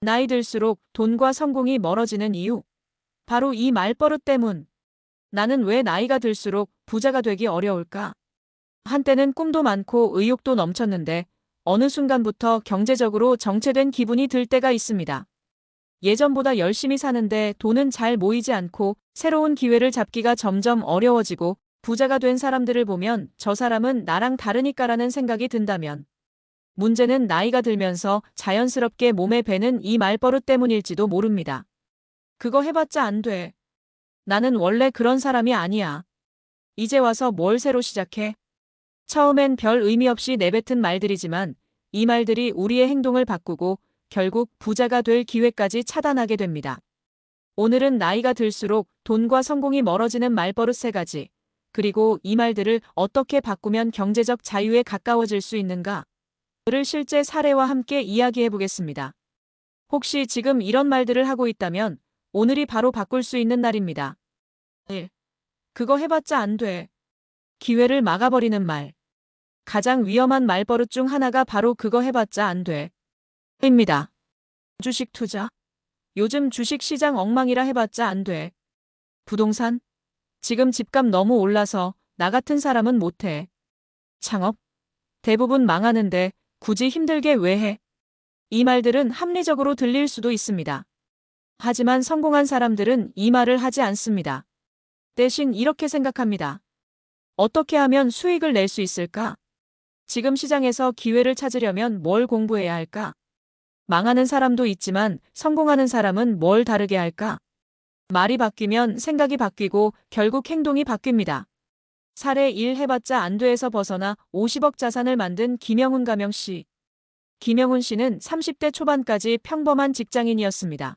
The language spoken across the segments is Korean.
나이 들수록 돈과 성공이 멀어지는 이유. 바로 이 말버릇 때문. 나는 왜 나이가 들수록 부자가 되기 어려울까? 한때는 꿈도 많고 의욕도 넘쳤는데 어느 순간부터 경제적으로 정체된 기분이 들 때가 있습니다. 예전보다 열심히 사는데 돈은 잘 모이지 않고 새로운 기회를 잡기가 점점 어려워지고 부자가 된 사람들을 보면 저 사람은 나랑 다르니까라는 생각이 든다면 문제는 나이가 들면서 자연스럽게 몸에 배는 이 말버릇 때문일지도 모릅니다. 그거 해봤자 안 돼. 나는 원래 그런 사람이 아니야. 이제 와서 뭘 새로 시작해? 처음엔 별 의미 없이 내뱉은 말들이지만 이 말들이 우리의 행동을 바꾸고 결국 부자가 될 기회까지 차단하게 됩니다. 오늘은 나이가 들수록 돈과 성공이 멀어지는 말버릇 세 가지, 그리고 이 말들을 어떻게 바꾸면 경제적 자유에 가까워질 수 있는가? 를 실제 사례와 함께 이야기해 보겠습니다. 혹시 지금 이런 말들을 하고 있다면 오늘이 바로 바꿀 수 있는 날입니다. 1. 그거 해봤자 안 돼. 기회를 막아버리는 말. 가장 위험한 말버릇 중 하나가 바로 그거 해봤자 안 돼. 입니다. 주식 투자. 요즘 주식 시장 엉망이라 해봤자 안 돼. 부동산. 지금 집값 너무 올라서 나 같은 사람은 못해. 창업. 대부분 망하는데 굳이 힘들게 왜 해? 이 말들은 합리적으로 들릴 수도 있습니다. 하지만 성공한 사람들은 이 말을 하지 않습니다. 대신 이렇게 생각합니다. 어떻게 하면 수익을 낼 수 있을까? 지금 시장에서 기회를 찾으려면 뭘 공부해야 할까? 망하는 사람도 있지만 성공하는 사람은 뭘 다르게 할까? 말이 바뀌면 생각이 바뀌고 결국 행동이 바뀝니다. 사례 1 해봤자 안 돼에서 벗어나 50억 자산을 만든 김영훈 가명 씨. 김영훈 씨는 30대 초반까지 평범한 직장인이었습니다.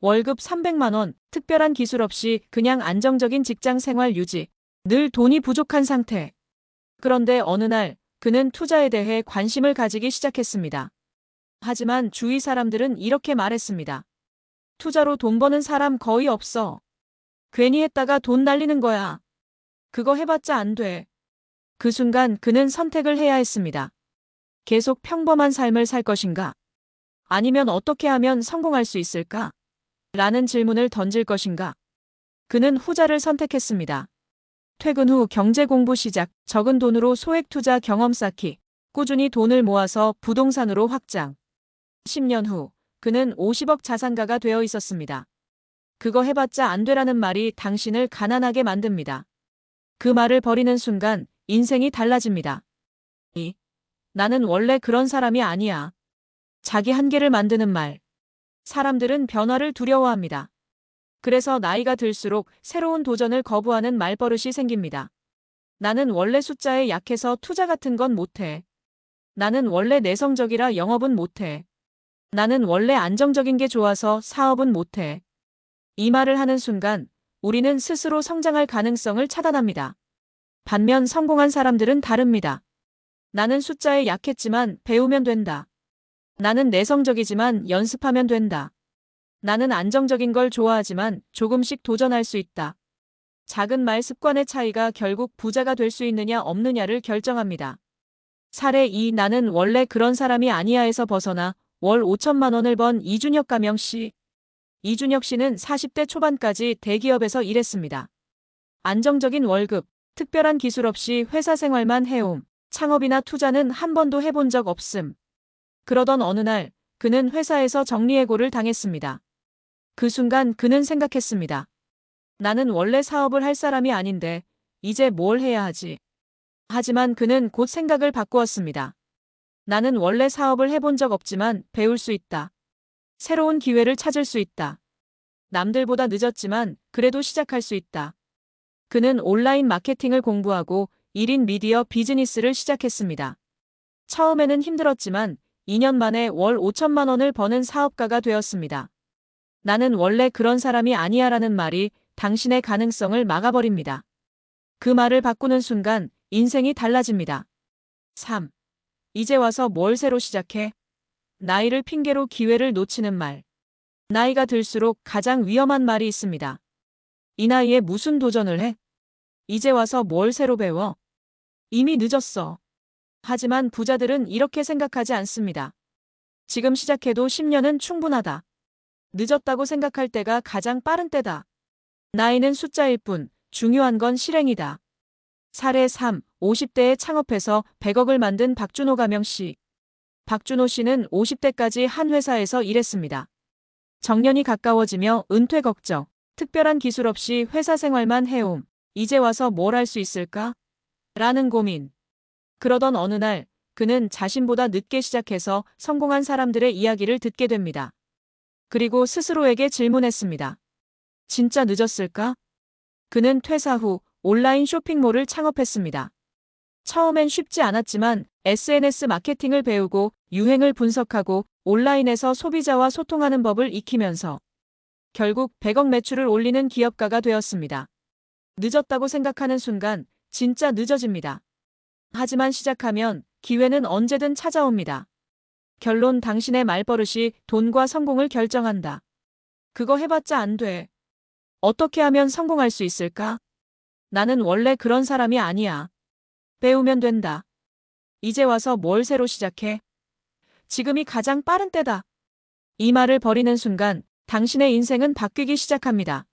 월급 300만 원, 특별한 기술 없이 그냥 안정적인 직장 생활 유지, 늘 돈이 부족한 상태. 그런데 어느 날 그는 투자에 대해 관심을 가지기 시작했습니다. 하지만 주위 사람들은 이렇게 말했습니다. 투자로 돈 버는 사람 거의 없어. 괜히 했다가 돈 날리는 거야. 그거 해봤자 안 돼. 그 순간 그는 선택을 해야 했습니다. 계속 평범한 삶을 살 것인가? 아니면 어떻게 하면 성공할 수 있을까? 라는 질문을 던질 것인가? 그는 후자를 선택했습니다. 퇴근 후 경제 공부 시작, 적은 돈으로 소액 투자 경험 쌓기, 꾸준히 돈을 모아서 부동산으로 확장. 10년 후, 그는 50억 자산가가 되어 있었습니다. 그거 해봤자 안 되라는 말이 당신을 가난하게 만듭니다. 그 말을 버리는 순간 인생이 달라집니다. 2. 나는 원래 그런 사람이 아니야. 자기 한계를 만드는 말. 사람들은 변화를 두려워합니다. 그래서 나이가 들수록 새로운 도전을 거부하는 말버릇이 생깁니다. 나는 원래 숫자에 약해서 투자 같은 건 못해. 나는 원래 내성적이라 영업은 못해. 나는 원래 안정적인 게 좋아서 사업은 못해. 이 말을 하는 순간 우리는 스스로 성장할 가능성을 차단합니다. 반면 성공한 사람들은 다릅니다. 나는 숫자에 약했지만 배우면 된다. 나는 내성적이지만 연습하면 된다. 나는 안정적인 걸 좋아하지만 조금씩 도전할 수 있다. 작은 말 습관의 차이가 결국 부자가 될 수 있느냐 없느냐를 결정합니다. 사례 2 나는 원래 그런 사람이 아니야에서 벗어나 월 5천만 원을 번 이준혁 가명 씨. 이준혁 씨는 40대 초반까지 대기업에서 일했습니다. 안정적인 월급, 특별한 기술 없이 회사 생활만 해옴. 창업이나 투자는 한 번도 해본 적 없음. 그러던 어느 날 그는 회사에서 정리해고를 당했습니다. 그 순간 그는 생각했습니다. 나는 원래 사업을 할 사람이 아닌데 이제 뭘 해야 하지? 하지만 그는 곧 생각을 바꾸었습니다. 나는 원래 사업을 해본 적 없지만 배울 수 있다. 새로운 기회를 찾을 수 있다. 남들보다 늦었지만 그래도 시작할 수 있다. 그는 온라인 마케팅을 공부하고 1인 미디어 비즈니스를 시작했습니다. 처음에는 힘들었지만 2년 만에 월 5천만 원을 버는 사업가가 되었습니다. 나는 원래 그런 사람이 아니야 라는 말이 당신의 가능성을 막아버립니다. 그 말을 바꾸는 순간 인생이 달라집니다. 3. 이제 와서 뭘 새로 시작해? 나이를 핑계로 기회를 놓치는 말. 나이가 들수록 가장 위험한 말이 있습니다. 이 나이에 무슨 도전을 해? 이제 와서 뭘 새로 배워? 이미 늦었어. 하지만 부자들은 이렇게 생각하지 않습니다. 지금 시작해도 10년은 충분하다. 늦었다고 생각할 때가 가장 빠른 때다. 나이는 숫자일 뿐 중요한 건 실행이다. 사례 3. 50대에 창업해서 100억을 만든 박준호 가명 씨. 박준호 씨는 50대까지 한 회사에서 일했습니다. 정년이 가까워지며 은퇴 걱정, 특별한 기술 없이 회사 생활만 해옴. 이제 와서 뭘 할 수 있을까? 라는 고민. 그러던 어느 날 그는 자신보다 늦게 시작해서 성공한 사람들의 이야기를 듣게 됩니다. 그리고 스스로에게 질문했습니다. 진짜 늦었을까? 그는 퇴사 후 온라인 쇼핑몰을 창업했습니다. 처음엔 쉽지 않았지만 SNS 마케팅을 배우고 유행을 분석하고 온라인에서 소비자와 소통하는 법을 익히면서 결국 100억 매출을 올리는 기업가가 되었습니다. 늦었다고 생각하는 순간 진짜 늦어집니다. 하지만 시작하면 기회는 언제든 찾아옵니다. 결론 당신의 말버릇이 돈과 성공을 결정한다. 그거 해봤자 안 돼. 어떻게 하면 성공할 수 있을까? 나는 원래 그런 사람이 아니야. 배우면 된다. 이제 와서 뭘 새로 시작해? 지금이 가장 빠른 때다. 이 말을 버리는 순간 당신의 인생은 바뀌기 시작합니다.